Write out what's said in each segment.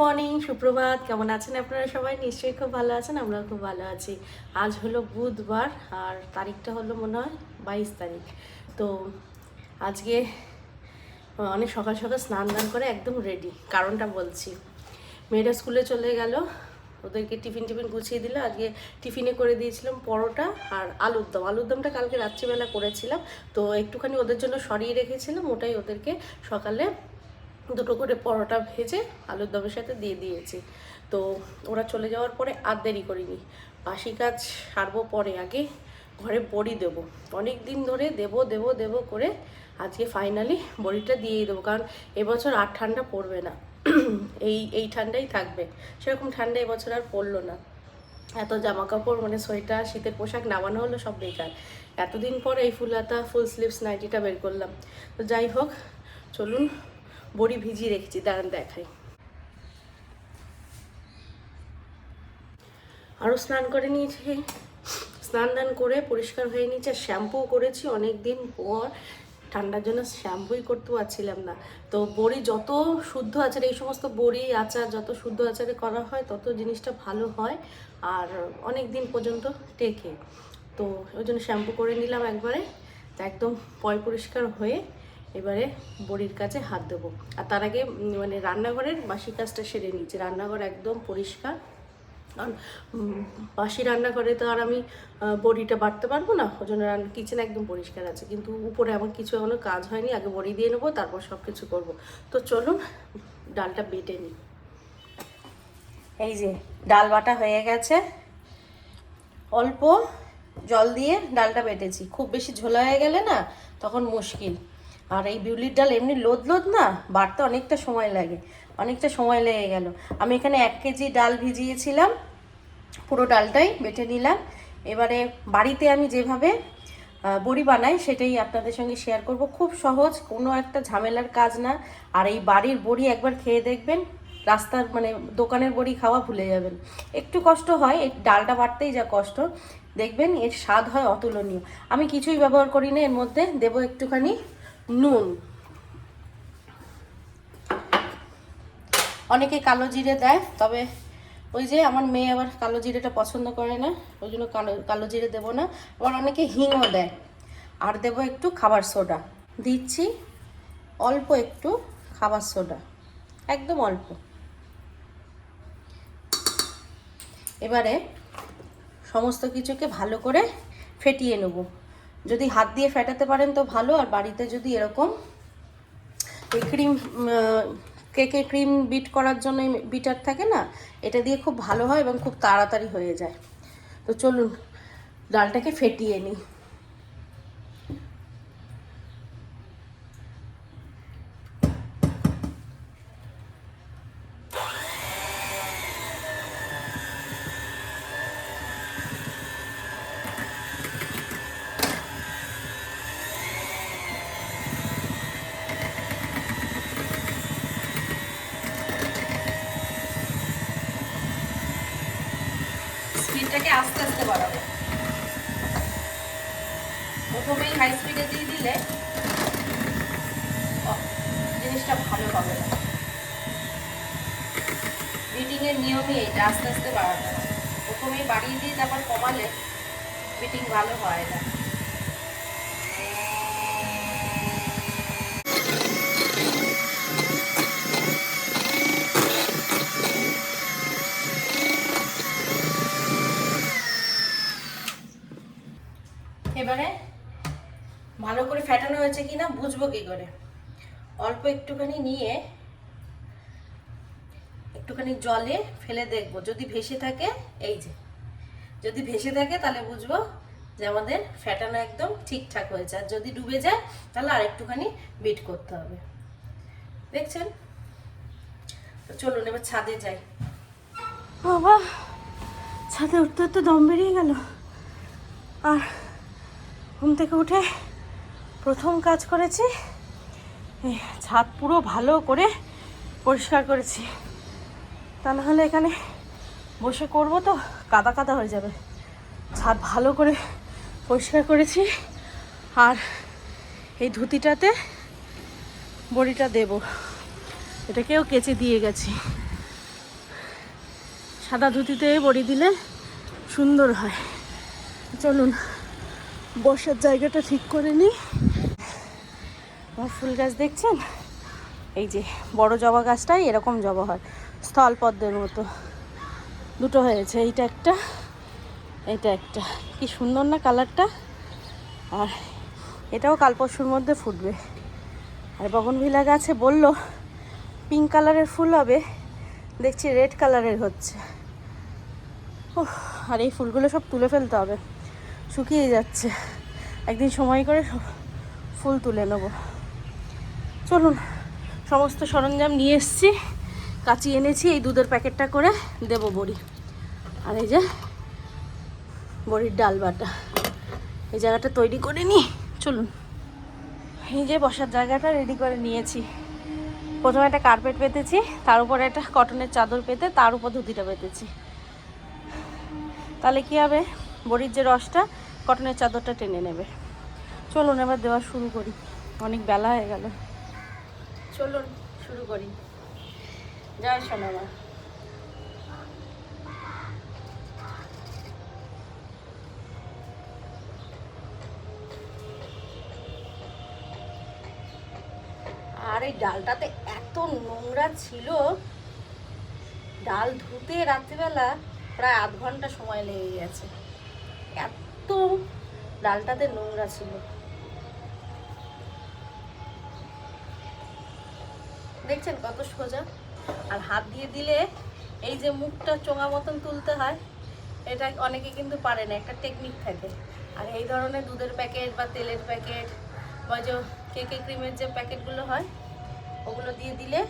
Morning সুপ্রভাত। কেমন আছেন আপনারা সবাই? নিশ্চয়ই খুব ভালো আছেন, আমরাও খুব ভালো আছি। আজ হলো বুধবার, আর তারিখটা হলো মনে হয় বাইশ তারিখ। তো আজকে অনেক সকাল সকাল স্নান দান করে একদম রেডি কারণটা বলছি। মেয়েরা স্কুলে চলে গেল, ওদেরকে টিফিন টিফিন গুছিয়ে দিল। আজকে টিফিনে করে দিয়েছিলাম পরোটা আর আলুর দম। আলুর দমটা কালকে রাত্রিবেলা করেছিলাম, তো একটুখানি ওদের জন্য সরিয়ে রেখেছিলাম। ওটাই ওদেরকে সকালে দুটো করে পরোটা ভেজে আলুর দমের সাথে দিয়ে দিয়েছি। তো ওরা চলে যাওয়ার পরে আর দেরি করিনি। বাসি কাজ সারবো পরে আগে ঘরে বড়ি দেবো। অনেক দিন ধরে দেবো দেবো দেবো করে আজকে ফাইনালি বড়িটা দিয়েই দেবো। কারণ এবছর আর ঠান্ডা পড়বে না। এই এই ঠান্ডাই থাকবে। সেরকম ঠান্ডা এবছর আর পড়ল না। এত জামা কাপড় মানে সোয়েটার, শীতের পোশাক নামানো হলো সব বেকার। এতদিন পর এই ফুলাতা ফুল স্লিভস নাইটিটা বের করলাম। তো যাই হোক, চলুন বড়ি ভিজিয়ে রেখেছি, দাঁড়ান দেখাই। আরও স্নান করে নিয়েছি। স্নান দান করে পরিষ্কার হয়ে নিয়েছে শ্যাম্পু করেছি অনেক দিন পর। ঠান্ডার জন্য শ্যাম্পুই করতে পারছিলাম না। তো বড়ি যত শুদ্ধ আচারে, এই সমস্ত বড়ি আচার যত শুদ্ধ আচারে করা হয়, তত জিনিসটা ভালো হয়, আর অনেক দিন পর্যন্ত টেকে। তো ওই জন্য শ্যাম্পু করে নিলাম একবারে। তো একদম পয় পরিষ্কার হয়ে এবারে বড়ির কাছে হাত দেবো। আর তার আগে মানে রান্নাঘরের বাসি কাজটা সেরে নিচ্ছি রান্নাঘর একদম পরিষ্কার। কারণ বাসি রান্নাঘরে তো আর আমি বড়িটা বাটতে পারব না। ওই জন্য কিচেন একদম পরিষ্কার আছে। কিন্তু উপরে আমার কিছু এখনও কাজ হয়নি। আগে বড়ি দিয়ে নেব, তারপর সব কিছু করব। তো চলুন ডালটা বেটে নিই। এই যে, ডাল বাটা হয়ে গেছে। অল্প জল দিয়ে ডালটা বেটেছি। খুব বেশি ঝোলা হয়ে গেলে না, তখন মুশকিল। আর এই বিউলির ডাল এমনি লোদ লোদ না? বাড়তে অনেকটা সময় লাগে। অনেকটা সময় লেগে গেল। আমি এখানে এক কেজি ডাল ভিজিয়েছিলাম। পুরো ডালটাই বেটে নিলাম। এবারে বাড়িতে আমি যেভাবে বড়ি বানাই সেটাই আপনাদের সঙ্গে শেয়ার করব। খুব সহজ, কোনো একটা ঝামেলার কাজ না। আর এই বাড়ির বড়ি একবার খেয়ে দেখবেন, রাস্তার মানে দোকানের বড়ি খাওয়া ভুলে যাবেন। একটু কষ্ট হয়, এই ডালটা বাড়তেই যা কষ্ট। দেখবেন এর স্বাদ হয় অতুলনীয়। আমি কিছুই ব্যবহার করি না এর মধ্যে দেবো একটুখানি নুন। অনেকে কালো জিরে দেয়, তবে ওই যে আমার মেয়ে আবার কালো জিরেটা পছন্দ করে না, ওই জন্য কালো কালো জিরে দেবো না। আবার অনেকে হিংও দেয়। আর দেবো একটু খাবার সোডা। দিচ্ছি অল্প একটু খাবার সোডা। একদম অল্প। এবারে সমস্ত কিছুকে ভালো করে ফেটিয়ে নেব। যদি হাত দিয়ে ফেটাতে পারেন তো ভালো, আর বাড়িতে যদি এরকম এই ক্রিম কেকে ক্রিম বিট করার জন্য বিটার থাকে না, এটা দিয়ে খুব ভালো হয় এবং খুব তাড়াতাড়ি হয়ে যায়। তো চলুন, ডালটাকে ফেটিয়ে নিই। আস্তে আস্তে বাড়াবো। প্রথমেই হাই স্পিডে দিয়ে দিলে জিনিসটা ভালো হবে না। বিটিংয়ের নিয়মই এটা আস্তে আস্তে বাড়াতে হয় প্রথমেই বাড়িয়ে দিয়ে তারপর কমালে বিটিং ভালো হয় না এবারে ভালো করে ফেটানো হয়েছে কিনা বুঝব কি করে? অল্প একটুখানি নিয়ে একটুখানি জলে ফেলে দেখব। যদি ভেসে থাকে, এই যে, যদি ভেসে থাকে তাহলে বুঝব যে আমাদের ফ্যাটানো একদম ঠিকঠাক হয়েছে। আর যদি ডুবে যায়, তাহলে আর একটুখানি বিট করতে হবে। দেখছেন? তো চলুন, এবার ছাদে যাই। বাবা, ছাদে উঠতে উঠতে দম বেরিয়ে গেল। আর ঘুম থেকে উঠে প্রথম কাজ করেছি। ছাদ পুরো ভালো করে পরিষ্কার করেছি। তা নাহলে এখানে বসে করব তো, কাদা কাদা হয়ে যাবে। ছাদ ভালো করে পরিষ্কার করেছি। আর এই ধুতিটাতে বড়িটা দেব। এটাকেও কেচে দিয়ে গেছি। সাদা ধুতিতে বড়ি দিলে সুন্দর হয়। চলুন, বসার জায়গাটা ঠিক করে নিই। ফুল গাছ দেখছেন? এই যে বড় জবা গাছটাই এরকম জবা হয়। স্থলপদ্মের মতো দুটো হয়েছে। এইটা একটা এইটা একটা। কি সুন্দর না কালারটা? আর এটাও কাল পরশুর মধ্যে ফুটবে। আর বগনভিলা গাছে বলল, পিঙ্ক কালারের ফুল হবে, দেখছি রেড কালারের হচ্ছে। ওহ আর এই ফুলগুলো সব তুলে ফেলতে হবে। শুকিয়ে যাচ্ছে। একদিন সময় করে সব ফুল তুলে নেব। চলুন, সমস্ত সরঞ্জাম নিয়ে এসেছি। কাচি এনেছি, এই দুধের প্যাকেটটা করে দেব বড়ি। আর এই যে বড়ির ডাল বাটা। এই জায়গাটা তৈরি করে নি। চলুন, এই যে বসার জায়গাটা রেডি করে নিয়েছি। প্রথমে একটা কার্পেট পেতেছি তার উপরে একটা কটনের চাদর পেতে তার উপর ধুতিটা পেতেছি তাহলে কি হবে? বড়ির যে রসটা কটনের চাদরটা টেনে নেবে। চলুন এবার দেওয়া শুরু করি। অনেক বেলা হয়ে গেল। চলুন, শুরু করি। জয় সোনামা। আর এই ডালটাতে এত নোংরা ছিল, ডাল ধুতে রাত্রিবেলা প্রায় আধ ঘণ্টা সময় লেগে গেছে। এত ডালটাতে নোংরা ছিল। দেখছেন কত সোজা? আর হাত দিয়ে দিলে এই যে মুখটা চোঙা মতন তুলতে হয়, এটা অনেকে কিন্তু পারে না, একটা টেকনিক থাকে। আর এই ধরনের দুধের প্যাকেট বা তেলের প্যাকেট বা যে কেকে ক্রিমের যে প্যাকেটগুলো হয়, ওগুলো দিয়ে দিলে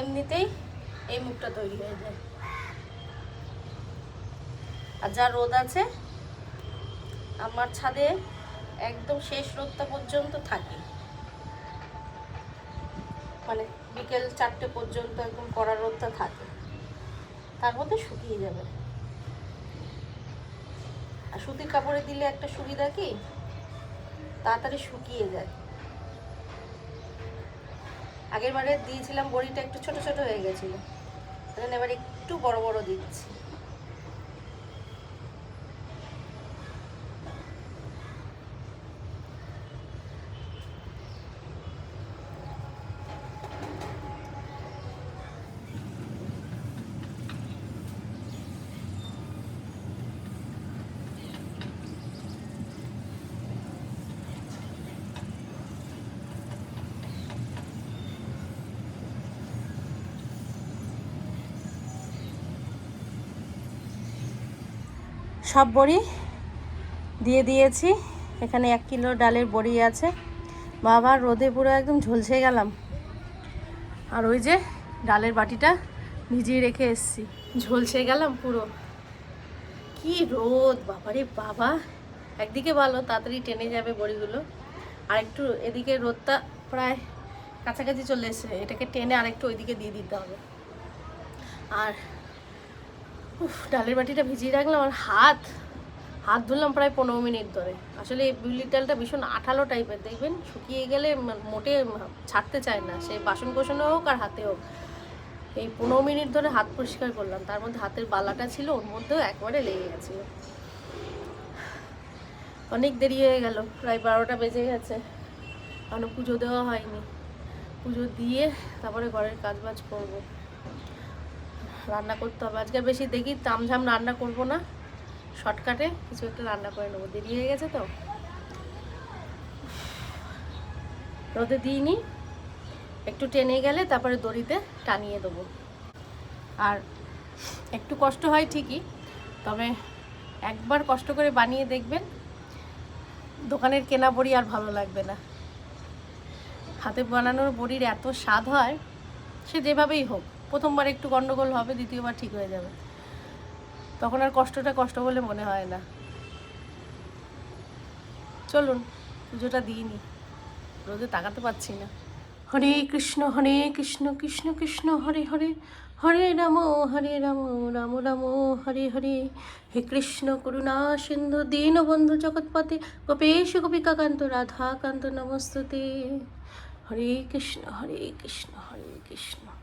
এমনিতেই এই মুখটা তৈরি হয়ে যায়। আর যা রোদ আছে, আমার ছাদে একদম শেষ রোদটা পর্যন্ত থাকে। মানে বিকেল চারটে পর্যন্ত একদম কড়া রোদটা থাকে। তার মধ্যে শুকিয়ে যাবে। আর সুতির কাপড়ে দিলে একটা সুবিধা কি? তাড়াতাড়ি শুকিয়ে যায়। আগের বারে দিয়েছিলাম বড়িটা একটু ছোট ছোট হয়ে গেছিল। এবার একটু বড় বড় দিচ্ছি। সব বড়ি দিয়ে দিয়েছি। এখানে এক কিলো ডালের বড়ি আছে। বাবা, রোদে পুরো একদম ঝলসে গেলাম। আর ওই যে ডালের বাটিটা ভিজিয়ে রেখে এসছি। ঝলসে গেলাম পুরো। কি রোদ, বাবারে বাবা। একদিকে ভালো, তাড়াতাড়ি টেনে যাবে বড়িগুলো। আর একটু এদিকে রোদটা প্রায় কাছাকাছি চলে এসেছে। এটাকে টেনে আরেকটু ওইদিকে দিয়ে দিতে হবে। আর উফ, ডালের বাটিটা ভিজিয়ে রাখলাম আর হাত হাত ধুলাম প্রায় পনেরো মিনিট ধরে। আসলে এই বিউলির ডালটা ভীষণ আঠালো টাইপের, দেখবেন? শুকিয়ে গেলে মোটে ছাড়তে চায় না। সে বাসন কোসনে হোক আর হাতে হোক। এই পনেরো মিনিট ধরে হাত পরিষ্কার করলাম। তার মধ্যে হাতের বালাটা ছিল, ওর মধ্যেও একবারে লেগে গেছিল। অনেক দেরি হয়ে গেল, প্রায় বারোটা বেজে গেছে। কারণ পুজো দেওয়া হয়নি। পুজো দিয়ে তারপরে ঘরের কাজ বাজ করব। রান্না করতে হবে। আজকে বেশি দেখি তামঝাম রান্না করব না। শর্টকাটে কিছু একটা রান্না করে নেব। দেরি হয়ে গেছে তো? রোদে দিইনি। একটু টেনে গেলে তারপরে দড়িতে টানিয়ে দেবো। আর একটু কষ্ট হয় ঠিকই, তবে একবার কষ্ট করে বানিয়ে দেখবেন, দোকানের কেনা বড়ি আর ভালো লাগবে না। হাতে বানানোর বড়ির এত স্বাদ হয়, সে যেভাবেই হোক। প্রথমবার একটু গন্ডগোল হবে, দ্বিতীয়বার ঠিক হয়ে যাবে। তখন আর কষ্টটা কষ্ট বলে মনে হয় না। চলুন, পুজোটা দিইনি রোদে তাকাতে পারছি না। হরে কৃষ্ণ হরে কৃষ্ণ কৃষ্ণ কৃষ্ণ, হরে হরে হরে রাম হরে রাম রাম রাম হরে হরে। হে কৃষ্ণ, করুণা, সিন্ধু দীনবন্ধু জগৎপতে গোপেশ, গোপিকাকান্ত, রাধাকান্ত, নমস্তুতে। হরে কৃষ্ণ হরে কৃষ্ণ হরে কৃষ্ণ।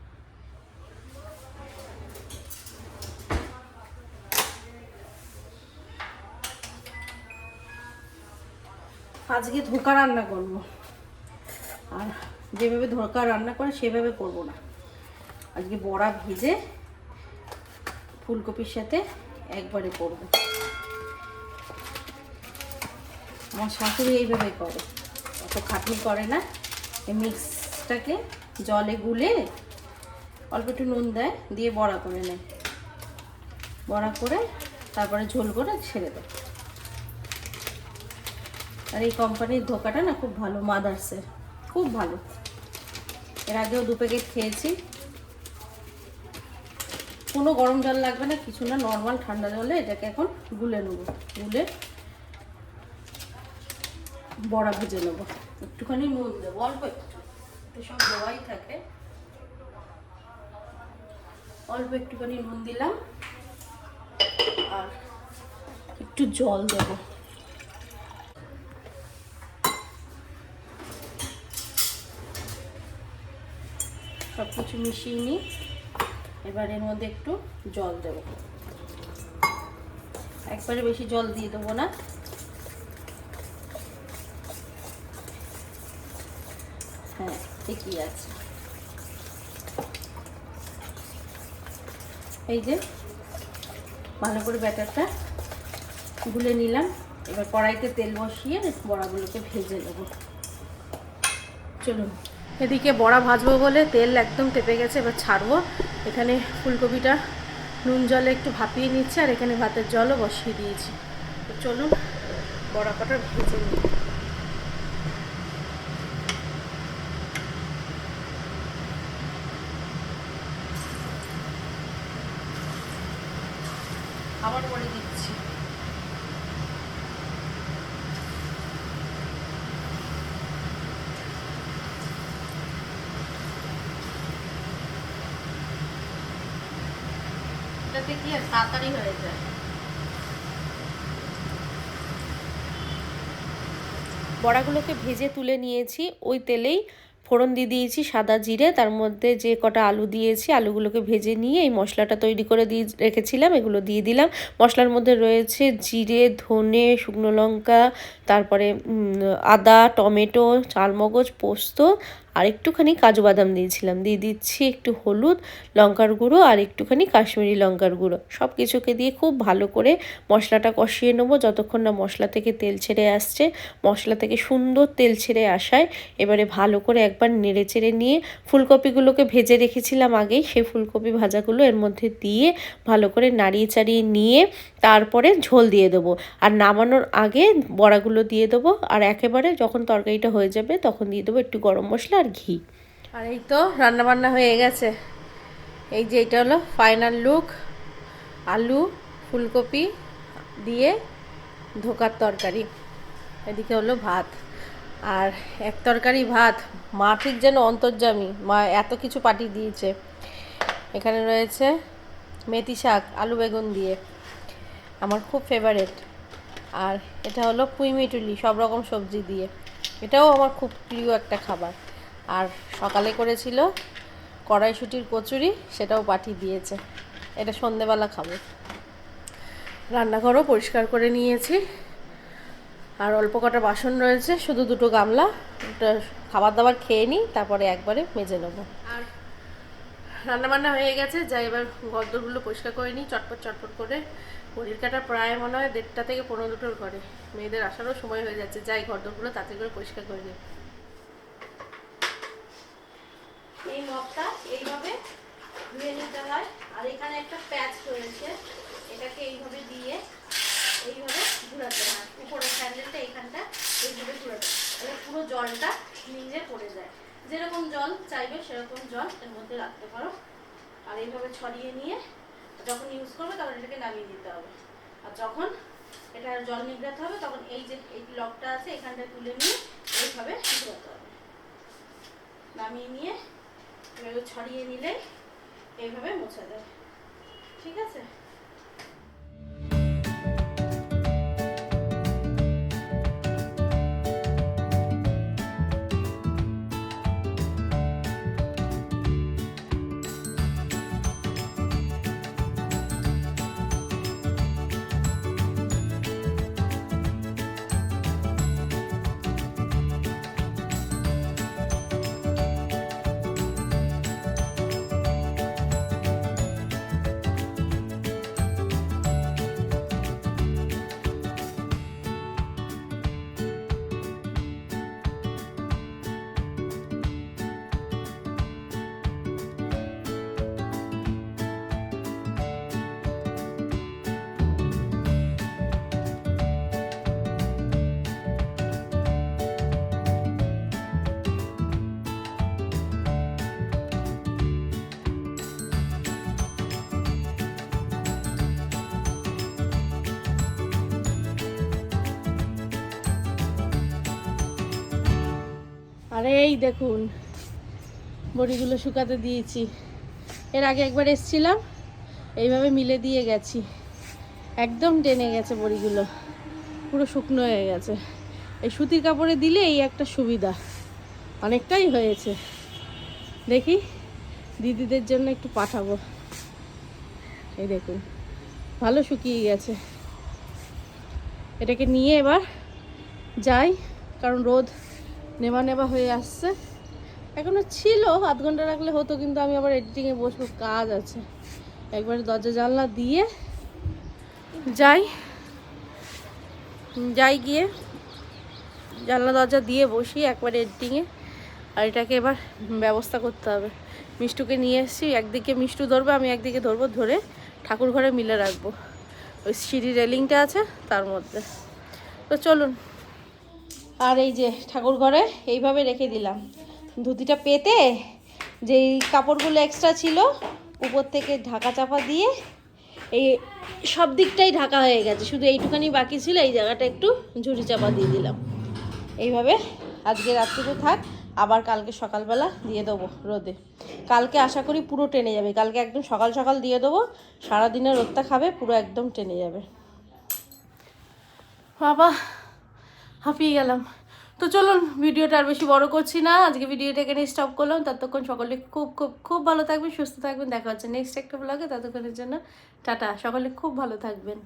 আজকে ধোকা রান্না করব। আর যেভাবে ধোকা রান্না করে সেভাবে করব না। আজকে বড়া ভেজে ফুলকপির সাথে একবারে করব। আমার শাশুড়ি এইভাবে করে। অত খাটনি করে না। এই মিক্সটাকে জলে গুলে অল্প একটু নুন দেয়, দিয়ে বড়া করে নেয়। বড়া করে তারপরে ঝোল করে ছেড়ে দেয়। আর এই কোম্পানির ধোকাটা না খুব ভালো, মাদার্সের। খুব ভালো। এর আগেও দু প্যাকেট খেয়েছি। কোনো গরম জল লাগবে না, কিছু না, নর্মাল ঠান্ডা জলে এটাকে এখন গুলে নেব। গুলে বড়া ভেজে নেব। একটুখানি নুন দেবো, অল্প একটু। সব দেওয়াই থাকে। অল্প একটুখানি নুন দিলাম। আর একটু জল দেবো। সব কিছু মিশিয়ে নিই। এবার এর মধ্যে একটু জল দেব। একবারে বেশি জল দিয়ে দেবো না। হ্যাঁ ঠিকই আছে। এই যে ভালো করে ব্যাটারটা গুলে নিলাম। এবার কড়াইতে তেল বসিয়ে বড়াগুলোকে ভেজে নেব। চলুন। এদিকে বড়া ভাজবো বলে তেল একদম টেপে গেছে, এবার ছাড়বো। এখানে ফুলকপিটা নুন জলে একটু ভাপিয়ে নিচ্ছে, আর এখানে ভাতের জলও বসিয়ে দিয়েছি। চলুন, বড়া কটা ভেজে নিই। তাড়াতাড়ি হয়ে যায়। বড়াগুলোকে ভেজে তুলে নিয়েছি। ওই তেলেই ফোড়ন দিয়ে দিয়েছি সাদা জিরে। তার মধ্যে যে কটা আলু দিয়েছি, আলুগুলোকে ভেজে নিয়ে এই মশলাটা তৈরি করে দিয়ে রেখেছিলাম, এগুলো দিয়ে দিলাম। মশলার মধ্যে রয়েছে জিরে, ধনে, শুকনো লঙ্কা, তারপরে আদা, টমেটো, চালমগজ, পোস্ত আর একটুখানি কাজু বাদাম দিয়েছিলাম। দিয়ে দিচ্ছি একটু হলুদ লঙ্কার গুঁড়ো আর একটুখানি কাশ্মীরি লঙ্কার গুঁড়ো। সব কিছুকে দিয়ে খুব ভালো করে মশলাটা কষিয়ে নেব। যতক্ষণ না মশলা থেকে তেল ছেড়ে আসছে, মশলা থেকে সুন্দর তেল ছেড়ে আসায় এবারে ভালো করে একবার নেড়ে চেড়ে নিয়ে ফুলকপিগুলোকে ভেজে রেখেছিলাম আগেই। সেই ফুলকপি ভাজাগুলো এর মধ্যে দিয়ে ভালো করে নাড়িয়ে চাড়িয়ে নিয়ে তারপরে ঝোল দিয়ে দেবো। আর নামানোর আগে বড়াগুলো দিয়ে দেবো। আর একেবারে যখন তরকারিটা হয়ে যাবে তখন দিয়ে দেবো একটু গরম মশলা আর ঘি। আর এই তো রান্না বান্না হয়ে গেছে। এই যে এটা হলো ফাইনাল লুক আলু, ফুলকপি দিয়ে ধোকার তরকারি। এদিকে হলো ভাত। আর এক তরকারি ভাত মা ঠিক যেন অন্তর্জামী মা এত কিছু পাঠিয়ে দিয়েছে। এখানে রয়েছে মেথি শাক, আলু বেগুন দিয়ে। আমার খুব ফেভারেট আর এটা হলো পুঁইমিটুলি সব রকম সবজি দিয়ে। এটাও আমার খুব প্রিয় একটা খাবার। আর সকালে করেছিল কড়াইশুটির কচুরি, সেটাও পাঠিয়ে দিয়েছে। এটা সন্ধেবেলা খাব। রান্নাঘরও পরিষ্কার করে নিয়েছি। আর অল্প কটা বাসন রয়েছে, শুধু দুটো গামলা ওটা খাবার দাবার খেয়ে নিই, তারপরে একবারে মেজে নেব। আর রান্নাবান্না হয়ে গেছে যাই এবার গদ্দরগুলো পরিষ্কার করে নিই, চটপট চটপট করে। ঘড়ির কাটা প্রায় মনে হয় দেড়টা থেকে পনেরো দুটোর ঘরে। মেয়েদের আসারও সময় হয়ে যাচ্ছে, যাই ঘরদরগুলো তাড়াতাড়ি করে পরিষ্কার করে নিই। এই মগটা এইভাবে ধুয়ে নিতে হয়। আর এখানে একটা প্যাচ রয়েছে, এটাকে এইভাবে দিয়ে এইভাবে ঘুরাতে হয়। উপরের স্যান্ডেলটা এইখানটা এইভাবে ঘুরাতে তাহলে পুরো জলটা নিচে পড়ে যায়। যেরকম জল চাইবে সেরকম জল এর মধ্যে রাখতে পারো। আর এইভাবে ছড়িয়ে নিয়ে যখন ইউজ করবে তখন এটাকে নামিয়ে দিতে হবে। আর যখন এটা জল নিগড়াতে হবে, তখন এই যে এই লকটা আছে এখানটা তুলে নিয়ে এইভাবে ঘুরাতে হবে। নামিয়ে নিয়ে এভাবে ছড়িয়ে নিলে এইভাবে মোছা দেয়। ঠিক আছে? আর এই দেখুন, বড়িগুলো শুকাতে দিয়েছি। এর আগে একবার এসছিলাম, এইভাবে মিলে দিয়ে গেছি। একদম টেনে গেছে বড়িগুলো, পুরো শুকনো হয়ে গেছে। এই সুতির কাপড়ে দিলে এই একটা সুবিধা, অনেকটাই হয়েছে। দেখি, দিদিদের জন্য একটু পাঠাবো। এই দেখুন, ভালো শুকিয়ে গেছে। এটাকে নিয়ে এবার যাই, কারণ রোদ নেবা নেবা হয়ে আসছে। এখনও ছিল, আধ ঘণ্টা রাখলে হতো, কিন্তু আমি আবার এডিটিংয়ে বসবো, কাজ আছে। একবার দরজা জানলা দিয়ে যাই। যাই গিয়ে জানলা দরজা দিয়ে বসি একবার এডিটিংয়ে আর এটাকে এবার ব্যবস্থা করতে হবে। মিষ্টুকে নিয়ে এসেছি, একদিকে মিষ্টু ধরবে, আমি একদিকে ধরবো, ধরে ঠাকুর ঘরে মিলে রাখব। ওই সিঁড়ি রেলিংটা আছে, তার মধ্যে। তো চলুন। আর এই যে ঠাকুর ঘরে এইভাবে রেখে দিলাম। ধুতিটা পেতে যেই কাপড়গুলো এক্সট্রা ছিল, উপর থেকে ঢাকা চাপা দিয়ে এই সব দিকটাই ঢাকা হয়ে গেছে। শুধু এইটুখানি বাকি ছিল, এই জায়গাটা একটু ঝুড়ি চাপা দিয়ে দিলাম। এইভাবে আজকে রাত্রিতে থাক, আবার কালকে সকালবেলা দিয়ে দেবো রোদে। কালকে আশা করি পুরো টেনে যাবে। কালকে একদম সকাল সকাল দিয়ে দেবো সারাদিনে রোদটা খাবে, পুরো একদম টেনে যাবে। বাবা হাঁপিয়ে গেলাম। তো চলুন, ভিডিওটা আর বেশি বড় করছি না। আজকে ভিডিওটা এখানে স্টপ করলাম। ততক্ষণ সকলে খুব খুব খুব ভালো থাকবেন, সুস্থ থাকবেন। দেখা হচ্ছে নেক্সট একটা ব্লগে ততক্ষণের জন্য টাটা। সকলে খুব ভালো থাকবেন।